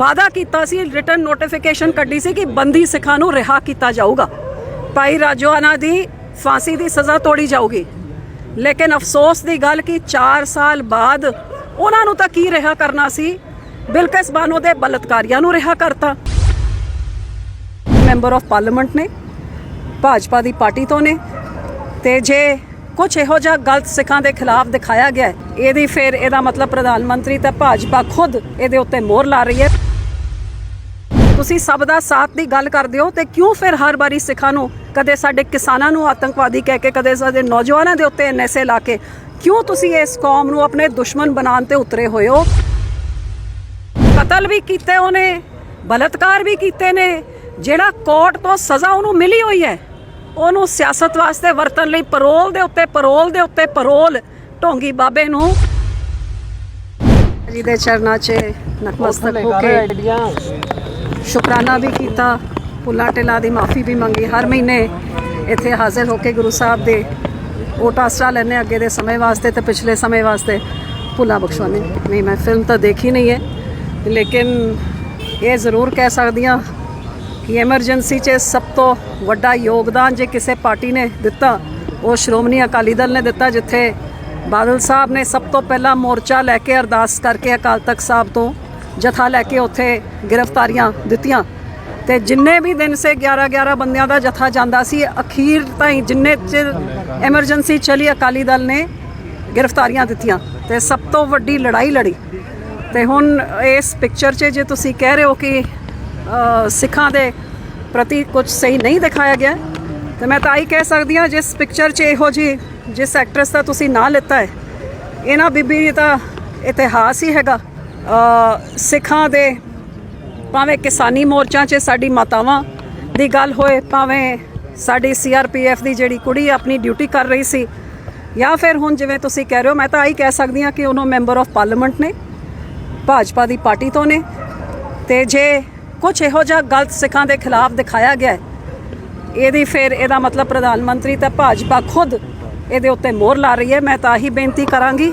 ਵਾਅਦਾ ਕੀਤਾ ਸੀ return notification ਕੱਢੀ ਸੀ ਕਿ ਬੰਦੀ ਸਿੱਖਾਂ ਨੂੰ ਰਿਹਾ ਕੀਤਾ ਜਾਊਗਾ। ਭਾਈ ਰਾਜੋਆਨਾ ਦੀ ਫਾਂਸੀ ਦੀ ਸਜ਼ਾ ਤੋੜੀ ਜਾਊਗੀ। ਲੇਕਿਨ ਅਫਸੋਸ ਦੀ ਗੱਲ ਕਿ 4 ਸਾਲ ਬਾਅਦ ਉਹਨਾਂ ਨੂੰ ਤਾਂ ਕੀ ਰਿਹਾ ਕਰਨਾ ਸੀ? ਬਿਲਕਿਸ ਬਾਨੋ ਦੇ ਬਲਤਕਾਰੀਆਂ ਨੂੰ ਰਿਹਾ ਕਰਤਾ। ਮੈਂਬਰ ਆਫ ਪਾਰਲੀਮੈਂਟ ਨੇ, ਭਾਜਪਾ ਦੀ ਪਾਰਟੀ ਤੋਂ ਨੇ, ਤੇ ਜੇ ਕੁਝ ਇਹੋ ਜਿਹਾ ਗਲਤ ਸਿੱਖਾਂ ਦੇ ਖਿਲਾਫ ਦਿਖਾਇਆ ਗਿਆ, ਇਹਦੀ ਫਿਰ ਇਹਦਾ ਮਤਲਬ ਪ੍ਰਧਾਨ ਮੰਤਰੀ ਤਾਂ ਭਾਜਪਾ ਖੁਦ ਇਹਦੇ ਉੱਤੇ ਮੋਹਰ ਲਾ ਰਹੀ ਹੈ। ਤੁਸੀਂ ਸਭ ਦਾ ਸਾਥ ਦੀ ਗੱਲ ਕਰਦੇ ਹੋ ਤੇ ਕਿਉਂ ਫਿਰ ਹਰ ਵਾਰੀ ਸਿੱਖਾਂ ਨੂੰ ਕਦੇ ਸਾਡੇ ਕਿਸਾਨਾਂ ਨੂੰ ਆਤੰਕਵਾਦੀ ਕਹਿ ਕੇ ਕਦੇ ਸਾਡੇ ਨੌਜਵਾਨਾਂ ਦੇ ਉੱਤੇ ਐਨਐਸਏ ਲਾ ਕੇ ਕਿਉਂ ਤੁਸੀਂ ਇਸ ਕੌਮ ਨੂੰ ਆਪਣੇ ਦੁਸ਼ਮਣ ਬਣਾਉਣ ਤੇ ਉਤਰੇ ਹੋਏ ਹੋ? ਕਤਲ ਵੀ ਕੀਤੇ ਉਹਨੇ ਬਲਤਕਾਰ ਵੀ ਕੀਤੇ ਨੇ ਜਿਹੜਾ ਕੋਰਟ ਤੋਂ ਸਜ਼ਾ ਉਹਨੂੰ ਮਿਲੀ ਹੋਈ ਹੈ ਉਹਨੂੰ ਸਿਆਸਤ ਵਾਸਤੇ ਵਰਤਣ ਲਈ ਪਰੋਲ ਦੇ ਉੱਤੇ ਪਰੋਲ ਦੇ ਉੱਤੇ ਪਰੋਲ ਢੋਂਗੀ ਬਾਬੇ ਨੂੰ। ਜੀ ਦੇ ਚਰਨਾਂ 'ਚ ਨਤਮਸਤਕ ਹੋ ਕੇ ਸ਼ੁਕਰਾਨਾ ਵੀ ਕੀਤਾ ਪੁੱਲਾ ਟਿਲਾ ਦੀ ਮਾਫੀ ਵੀ ਮੰਗੀ। ਹਰ ਮਹੀਨੇ ਇੱਥੇ ਹਾਜ਼ਰ ਹੋ ਕੇ ਗੁਰੂ ਸਾਹਿਬ ਦੇ ਉਹ ਆਸਰਾ ਲੈਣੇ ਅੱਗੇ ਦੇ ਸਮੇਂ ਵਾਸਤੇ ਤੇ ਪਿਛਲੇ ਸਮੇਂ ਵਾਸਤੇ। ਭੁੱਲਾ ਬਖਸ਼ਵਾਨੇ ਨਹੀਂ, ਮੈਂ ਫਿਲਮ ਤਾਂ ਦੇਖੀ ਨਹੀਂ ਹੈ, ਲੇਕਿਨ ਇਹ ਜ਼ਰੂਰ ਕਹਿ ਸਕਦੀ ਹਾਂ ਕਿ ਐਮਰਜੈਂਸੀ 'ਚ ਸਭ ਤੋਂ ਵੱਡਾ ਯੋਗਦਾਨ ਜੇ ਕਿਸੇ ਪਾਰਟੀ ਨੇ ਦਿੱਤਾ, ਉਹ ਸ਼੍ਰੋਮਣੀ ਅਕਾਲੀ ਦਲ ਨੇ ਦਿੱਤਾ, ਜਿੱਥੇ ਬਾਦਲ ਸਾਹਿਬ ਨੇ ਸਭ ਤੋਂ ਪਹਿਲਾਂ ਮੋਰਚਾ ਲੈ ਕੇ ਅਰਦਾਸ ਕਰਕੇ ਅਕਾਲ ਤਖਤ ਸਾਹਿਬ ਤੋਂ ਜਥਾ ਲੈ ਕੇ ਉੱਥੇ ਗ੍ਰਿਫਤਾਰੀਆਂ ਦਿੱਤੀਆਂ। ਤੇ ਜਿੰਨੇ ਵੀ ਦਿਨ ਸੇ 11 11 ਬੰਦਿਆਂ ਦਾ ਜਥਾ ਜਾਂਦਾ ਸੀ, ਅਖੀਰ ਤਾਈਂ ਜਿੰਨੇ ਚਿਰ ਐਮਰਜੈਂਸੀ ਚਲੀ, ਅਕਾਲੀ ਦਲ ਨੇ ਗ੍ਰਿਫਤਾਰੀਆਂ ਦਿੱਤੀਆਂ। ਤੇ ਸਭ ਤੋਂ ਵੱਡੀ ਲੜਾਈ ਲੜੀ। ਤੇ ਹੁਣ ਇਸ ਪਿਕਚਰ 'ਚ ਜੇ ਤੁਸੀਂ ਕਹਿ ਰਹੇ ਹੋ ਕਿ ਸਿੱਖਾਂ ਦੇ ਪ੍ਰਤੀ ਕੁਝ ਸਹੀ ਨਹੀਂ ਦਿਖਾਇਆ ਗਿਆ, ਤੇ ਮੈਂ ਤਾਂ ਹੀ ਕਹਿ ਸਕਦੀ ਹਾਂ, ਜਿਸ ਪਿਕਚਰ 'ਚ ਇਹੋ ਜੀ ਜਿਸ ਐਕਟਰਸ ਦਾ ਤੁਸੀਂ ਨਾਂ ਲਿੱਤਾ ਹੈ, ਇਹਨਾਂ ਬੀਬੀ ਦਾ ਇਤਿਹਾਸ ਹੀ ਹੈਗਾ। ਸਿੱਖਾਂ ਦੇ ਭਾਵੇਂ ਕਿਸਾਨੀ ਮੋਰਚਾ 'ਚ ਸਾਡੀ ਮਾਤਾਵਾਂ ਦੀ ਗੱਲ ਹੋਏ, ਭਾਵੇਂ ਸਾਡੀ ਸੀਆਰਪੀਐਫ ਦੀ ਜਿਹੜੀ ਕੁੜੀ ਆਪਣੀ ਡਿਊਟੀ ਕਰ ਰਹੀ ਸੀ, ਜਾਂ ਫਿਰ ਹੁਣ ਜਿਵੇਂ ਤੁਸੀਂ ਕਹਿ ਰਹੇ ਹੋ, ਮੈਂ ਤਾਂ ਆਹੀ ਕਹਿ ਸਕਦੀ ਹਾਂ ਕਿ ਉਹਨੂੰ ਮੈਂਬਰ ਆਫ ਪਾਰਲੀਮੈਂਟ ਨੇ, ਭਾਜਪਾ ਦੀ ਪਾਰਟੀ ਤੋਂ ਨੇ, ਤੇ ਜੇ ਕੁਝ ਇਹੋ ਜਿਹਾ ਗਲਤ ਸਿੱਖਾਂ ਦੇ ਖਿਲਾਫ ਦਿਖਾਇਆ ਗਿਆ, ਇਹਦੀ ਫਿਰ ਇਹਦਾ ਮਤਲਬ ਪ੍ਰਧਾਨ ਮੰਤਰੀ ਤਾਂ ਭਾਜਪਾ ਖੁਦ ਇਹਦੇ ਉੱਤੇ ਮੋਹਰ ਲਾ ਰਹੀ ਹੈ, ਮੈਂ ਤਾਂ ਆਹੀ ਬੇਨਤੀ ਕਰਾਂਗੀ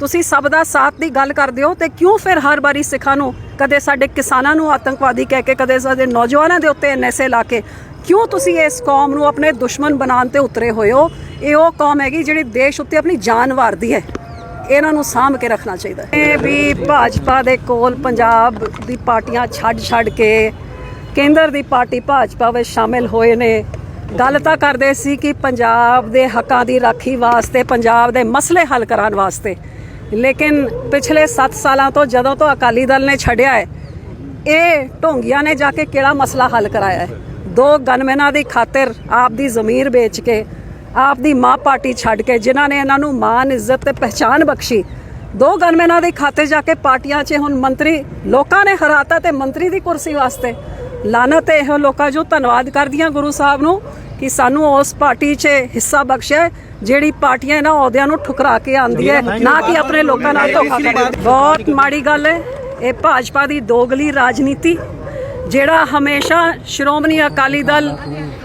ਤੁਸੀਂ ਸਭ ਦਾ ਸਾਥ ਦੀ ਗੱਲ ਕਰਦੇ ਹੋ ਤੇ ਕਿਉਂ ਫਿਰ ਹਰ ਵਾਰੀ ਸਿੱਖਾਂ ਨੂੰ ਕਦੇ ਸਾਡੇ ਕਿਸਾਨਾਂ ਨੂੰ ਆਤੰਕਵਾਦੀ ਕਹਿ ਕੇ, ਕਦੇ ਸਾਡੇ ਨੌਜਵਾਨਾਂ ਦੇ ਉੱਤੇ ਐਨਐਸਏ ਲਾ ਕੇ, ਕਿਉਂ ਤੁਸੀਂ ਇਸ ਕੌਮ ਨੂੰ ਆਪਣੇ ਦੁਸ਼ਮਣ ਬਣਾਉਣ ਤੇ ਉਤਰੇ ਹੋਏ ਹੋ? ਇਹ ਉਹ ਕੌਮ ਹੈਗੀ ਜਿਹੜੀ ਦੇਸ਼ ਉੱਤੇ ਆਪਣੀ ਜਾਨ ਵਾਰਦੀ ਹੈ। ਇਹਨਾਂ ਨੂੰ ਸਾਂਭ ਕੇ ਰੱਖਣਾ ਚਾਹੀਦਾ ਹੈ। ਇਹ ਵੀ ਭਾਜਪਾ ਦੇ ਕੋਲ ਪੰਜਾਬ ਦੀ ਪਾਰਟੀਆਂ ਛੱਡ ਛੱਡ ਕੇ, ਕੇਂਦਰ ਦੀ ਪਾਰਟੀ ਭਾਜਪਾ ਵਿੱਚ ਸ਼ਾਮਿਲ ਹੋਏ ਨੇ। ਗੱਲ ਤਾਂ ਕਰਦੇ ਸੀ ਕਿ ਪੰਜਾਬ ਦੇ ਹੱਕਾਂ ਦੀ ਰਾਖੀ ਵਾਸਤੇ, ਪੰਜਾਬ ਦੇ ਮਸਲੇ ਹੱਲ ਕਰਾਉਣ ਵਾਸਤੇ। ਲੇਕਿਨ ਪਿਛਲੇ 7 ਸਾਲਾਂ ਤੋਂ ਜਦੋਂ ਤੋਂ ਅਕਾਲੀ ਦਲ ਨੇ ਛੱਡਿਆ ਹੈ, ਇਹ ਢੋਂਗੀਆਂ ਨੇ ਜਾ ਕੇ ਕਿਹੜਾ ਮਸਲਾ ਹੱਲ ਕਰਾਇਆ ਹੈ? ਦੋ ਗਨਮੈਨਾਂ ਦੀ ਖਾਤਰ ਆਪ ਦੀ ਜ਼ਮੀਰ ਵੇਚ ਕੇ, ਆਪ ਦੀ ਮਾਂ ਪਾਰਟੀ ਛੱਡ ਕੇ, ਜਿਨ੍ਹਾਂ ਨੇ ਇਹਨਾਂ ਨੂੰ ਮਾਨ ਇੱਜ਼ਤ ਤੇ ਪਹਿਚਾਨ ਬਖਸ਼ੀ, ਦੋ ਗਨਮੈਨਾਂ ਦੀ ਖਾਤਰ ਜਾ ਕੇ ਪਾਰਟੀਆਂ 'ਚ ਹੁਣ ਮੰਤਰੀ ਲੋਕਾਂ ਨੇ ਹਰਾਤਾ ਤੇ ਮੰਤਰੀ ਦੀ ਕੁਰਸੀ ਵਾਸਤੇ। ਲਾਨਤ ਹੈ ਇਹੋ ਲੋਕਾਂ ਜੋ ਧੰਨਵਾਦ ਕਰਦੀਆਂ ਗੁਰੂ ਸਾਹਿਬ ਨੂੰ ਕਿ ਸਾਨੂੰ ਉਸ ਪਾਰਟੀ 'ਚ ਹਿੱਸਾ ਬਖਸ਼ਿਆ ਜਿਹੜੀ ਪਾਰਟੀਆਂ ਇਹਨਾਂ ਅਹੁਦਿਆਂ ਨੂੰ ਠੁਕਰਾ ਕੇ ਆਂਦੀ ਹੈ, ਨਾ ਕਿ ਆਪਣੇ ਲੋਕਾਂ ਨਾਲ ਧੋਖਾ ਕਰੇ ਬਹੁਤ ਮਾੜੀ ਗੱਲ ਹੈ, ਇਹ ਭਾਜਪਾ ਦੀ ਦੋਗਲੀ ਰਾਜਨੀਤੀ, ਜਿਹੜਾ ਹਮੇਸ਼ਾ ਸ਼੍ਰੋਮਣੀ ਅਕਾਲੀ ਦਲ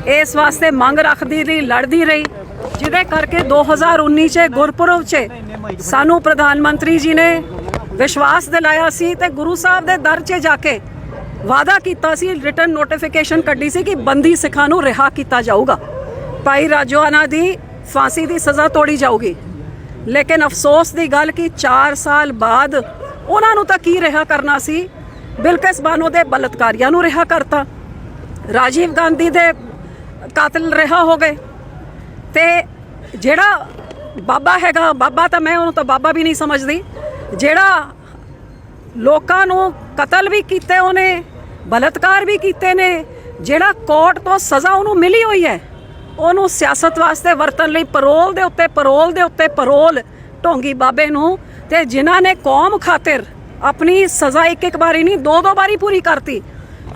ਇਸ ਵਾਸਤੇ ਮੰਗ ਰੱਖਦੀ ਰਹੀ, ਲੜਦੀ ਰਹੀ, ਜਿਹਦੇ ਕਰਕੇ 2019 ਚ, ਗੁਰਪੁਰਬ ਚ ਸਾਨੂੰ ਪ੍ਰਧਾਨ ਮੰਤਰੀ ਜੀ ਨੇ ਵਿਸ਼ਵਾਸ ਦਿਲਾਇਆ ਸੀ ਤੇ ਗੁਰੂ ਸਾਹਿਬ ਦੇ ਦਰ 'ਚ ਜਾ ਕੇ ਵਾਅਦਾ ਕੀਤਾ ਸੀ ਰਿਟਰਨ ਨੋਟੀਫਿਕੇਸ਼ਨ ਕੱਢੀ ਸੀ ਕਿ ਬੰਦੀ ਸਿੱਖਾਂ ਨੂੰ ਰਿਹਾ ਕੀਤਾ ਜਾਊਗਾ। ਭਾਈ ਰਾਜੋਆਨਾ ਦੀ ਫਾਂਸੀ ਦੀ ਸਜ਼ਾ ਤੋੜੀ ਜਾਊਗੀ। ਲੇਕਿਨ ਅਫਸੋਸ ਦੀ ਗੱਲ ਕਿ 4 ਸਾਲ ਬਾਅਦ ਉਹਨਾਂ ਨੂੰ ਤਾਂ ਕੀ ਰਿਹਾ ਕਰਨਾ ਸੀ? ਬਿਲਕਿਸ ਬਾਨੋ ਦੇ ਬਲਤਕਾਰੀਆਂ ਨੂੰ ਰਿਹਾ ਕਰਤਾ। ਰਾਜੀਵ ਗਾਂਧੀ ਦੇ ਕਾਤਲ ਰਿਹਾ ਹੋ ਗਏ। ਤੇ ਜਿਹੜਾ ਬਾਬਾ ਹੈਗਾ, ਬਾਬਾ ਤਾਂ ਮੈਂ ਉਹਨੂੰ ਤਾਂ ਬਾਬਾ ਵੀ ਨਹੀਂ ਸਮਝਦੀ। ਜਿਹੜਾ ਲੋਕਾਂ ਨੂੰ ਕਤਲ ਵੀ ਕੀਤੇ ਉਹਨੇ ਬਲਤਕਾਰ ਵੀ ਕੀਤੇ ਨੇ, ਜਿਹੜਾ ਕੋਰਟ ਤੋਂ ਸਜ਼ਾ ਉਹਨੂੰ ਮਿਲੀ ਹੋਈ ਹੈ, ਉਹਨੂੰ ਸਿਆਸਤ ਵਾਸਤੇ ਵਰਤਣ ਲਈ ਪਰੋਲ ਦੇ ਉੱਤੇ ਪਰੋਲ ਦੇ ਉੱਤੇ ਪਰੋਲ ਢੋਂਗੀ ਬਾਬੇ ਨੂੰ ਤੇ ਜਿਨ੍ਹਾਂ ਨੇ ਕੌਮ ਖਾਤਰ ਆਪਣੀ ਸਜ਼ਾ ਇੱਕ ਇੱਕ ਵਾਰੀ ਨਹੀਂ, ਦੋ ਦੋ ਵਾਰੀ ਪੂਰੀ ਕਰਤੀ।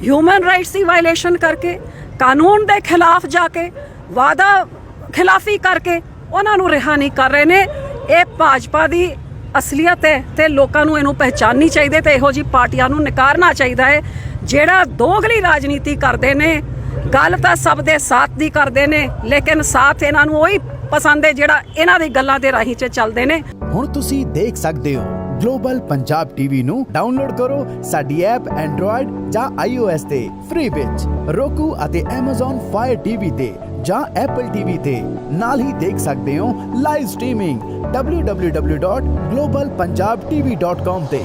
ਹਿਊਮਨ ਰਾਈਟਸ ਦੀ ਵਾਇਲੇਸ਼ਨ ਕਰਕੇ, ਕਾਨੂੰਨ ਦੇ ਖਿਲਾਫ ਜਾ ਕੇ ਵਾਦਾ ਖਿਲਾਫੀ ਕਰਕੇ ਉਹਨਾਂ ਨੂੰ ਰਿਹਾ ਨਹੀਂ ਕਰ ਰਹੇ ਨੇ। ਇਹ ਭਾਜਪਾ ਦੀ ਅਸਲੀਅਤ ਹੈ ਤੇ ਲੋਕਾਂ ਨੂੰ ਇਹਨੂੰ ਪਹਿਚਾਨਣੀ ਚਾਹੀਦੀ ਤੇ ਇਹੋ ਜੀ ਪਾਰਟੀਆਂ ਨੂੰ ਨਕਾਰਨਾ ਚਾਹੀਦਾ ਹੈ। ਜਿਹੜਾ ਦੋਗਲੀ ਰਾਜਨੀਤੀ ਕਰਦੇ ਨੇ, ਗੱਲ ਤਾਂ ਸਭ ਦੇ ਸਾਥ ਦੀ ਕਰਦੇ ਨੇ, ਲੇਕਿਨ ਸਾਥ ਇਹਨਾਂ ਨੂੰ ਉਹੀ ਪਸੰਦ ਹੈ ਜਿਹੜਾ ਇਹਨਾਂ ਦੀ ਗੱਲਾਂ ਦੇ ਰਾਹੀਂ 'ਚ ਚੱਲਦੇ ਨੇ। ਹੁਣ ਤੁਸੀਂ ਦੇਖ ਸਕਦੇ ਹੋ, ਗਲੋਬਲ ਪੰਜਾਬ ਟੀਵੀ ਨੂੰ ਡਾਊਨਲੋਡ ਕਰੋ ਸਾਡੀ ਐਪ ਐਂਡਰੋਇਡ ਜਾਂ iOS ਤੇ, ਫ੍ਰੀ ਵਿੱਚ। roku ਅਤੇ Amazon Fire TV ਤੇ ਜਾਂ Apple TV ਤੇ ਨਾਲ ਹੀ ਦੇਖ ਸਕਦੇ ਹੋ ਲਾਈਵ ਸਟ੍ਰੀਮਿੰਗ www.globalpunjabtv.com ਤੇ।